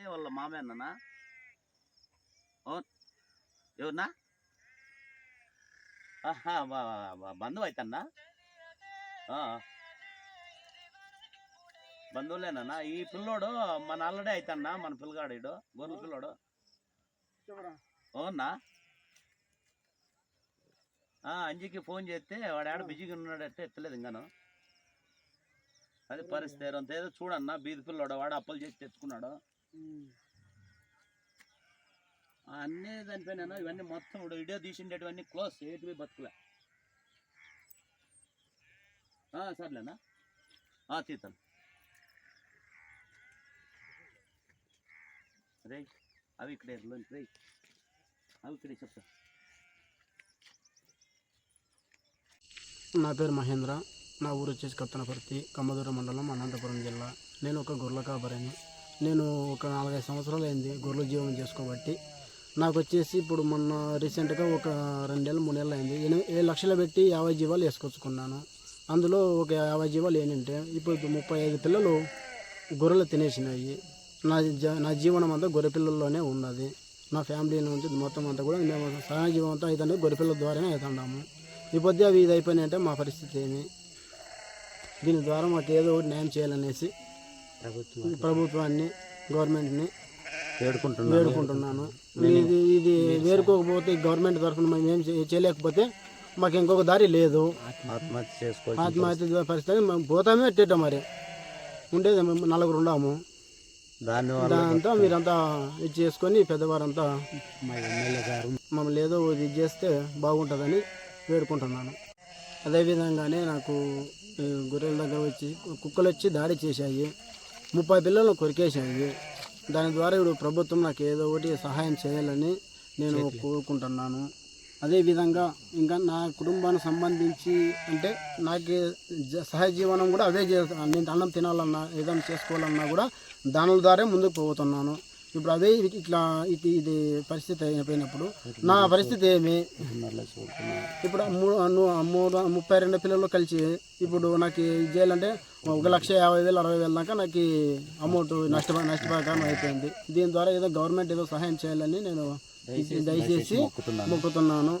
ఏ వాళ్ళ మామేనా ఎవరన్నా? బంధువు అవుతాన్నా బంధువులేనా ఈ పిల్లోడు మన అల్లడే అవుతాన్నా మన పిల్లగాడు ఈడు గొర్రెల పిల్లోడు. అవునా ఆ, అంజికి ఫోన్ చేస్తే వాడు ఆడ బిజీగా ఉన్నాడంటే ఎత్తలేదు ఇంకాను అది పరిస్థితి ఏదో చూడన్నా బీది పిల్లోడు వాడు అప్పులు చేసి తెచ్చుకున్నాడు. అన్నీ దానిపైన ఇవన్నీ మొత్తం ఇప్పుడు వీడియో తీసిండేటివన్నీ క్లోజ్ ఏటివి బతుకులే. సర్లేనా? ఆ, తీతాను రే అవి ఇక్కడే రే అవి ఇక్కడే చెప్తా. నా పేరు మహేంద్ర నా ఊరు వచ్చేసి కత్తనపర్తి కమ్మదూర మండలం అనంతపురం జిల్లా. నేను ఒక గొర్రెల నేను ఒక నాలుగైదు సంవత్సరాలు అయింది గొర్రెల జీవనం చేసుకోబట్టి. నాకు వచ్చేసి ఇప్పుడు మొన్న రీసెంట్గా ఒక రెండేళ్ళు మూడేళ్ళు అయింది. ఎనిమిది ఏడు లక్షలు పెట్టి యాభై జీవాలు వేసుకొచ్చుకున్నాను. అందులో ఒక యాభై జీవాలు ఏంటంటే ఇప్పుడు ముప్పై ఐదు పిల్లలు గొర్రెలు తినేసినాయి. నా జ నా జీవనం అంతా గొర్రె పిల్లల్లోనే ఉన్నది. నా ఫ్యామిలీ నుంచి మొత్తం అంతా కూడా మేము సహాయ జీవం అంతా అయితే గొర్రె పిల్లల ద్వారానే అవుతున్నాము ఈ పొద్దు అవి ఇది అయిపోయినాయంటే మా పరిస్థితి ఏమి? దీని ద్వారా మాకు ఏదో ఒకటి న్యాయం చేయాలనేసి ప్రభుత్వాన్ని గవర్నమెంట్ని వేడుకుంటున్నాను. ఇది ఇది వేరుకోకపోతే గవర్నమెంట్ తరఫున మేము ఏం చేయలేకపోతే మాకు ఇంకొక దారి లేదు. ఆత్మహత్య చేసుకోవచ్చు ఆత్మహత్య పరిస్థితి మేము పోతామే ఎట్టేట మరి. ఉండేది మేము నలుగురు ఉన్నాము. దానివల్ల దాంతో మీరంతా ఇది చేసుకొని పెద్దవారంతా మమ్మల్ని ఏదో ఇది చేస్తే బాగుంటుందని వేడుకుంటున్నాను. అదేవిధంగానే నాకు గొర్రెల దగ్గర వచ్చి కుక్కలు వచ్చి దాడి చేశాయి. ముప్పై పిల్లలు కొరికేశాయి దాని ద్వారా ఇప్పుడు ప్రభుత్వం నాకు ఏదో ఒకటి సహాయం చేయాలని నేను కోరుకుంటున్నాను. అదేవిధంగా ఇంకా నా కుటుంబానికి సంబంధించి అంటే నాకు జ- సహజ జీవనం కూడా అవే చేస్తాను నేను అన్నం తినాలన్నా ఏదైనా చేసుకోవాలన్నా కూడా దానిల ద్వారా ముందుకు పోతున్నాను. ఇప్పుడు ఇ- ఇట్లా ఇది ఇది పరిస్థితి అయిపోయినప్పుడు నా పరిస్థితి ఏమి? ఇప్పుడు మూడు మూడు ముప్పై రెండు పిల్లలు కలిసి ఇప్పుడు నాకు ఇది చేయాలంటే ఒక లక్ష యాభై వేలు అరవై వేల దాకా నాకు అమౌంట్ నష్ట నష్టపరిహారం అయిపోయింది. దీని ద్వారా ఏదో గవర్నమెంట్ ఏదో సహాయం చేయాలని నేను దయచేసి మొక్కుతున్నాను.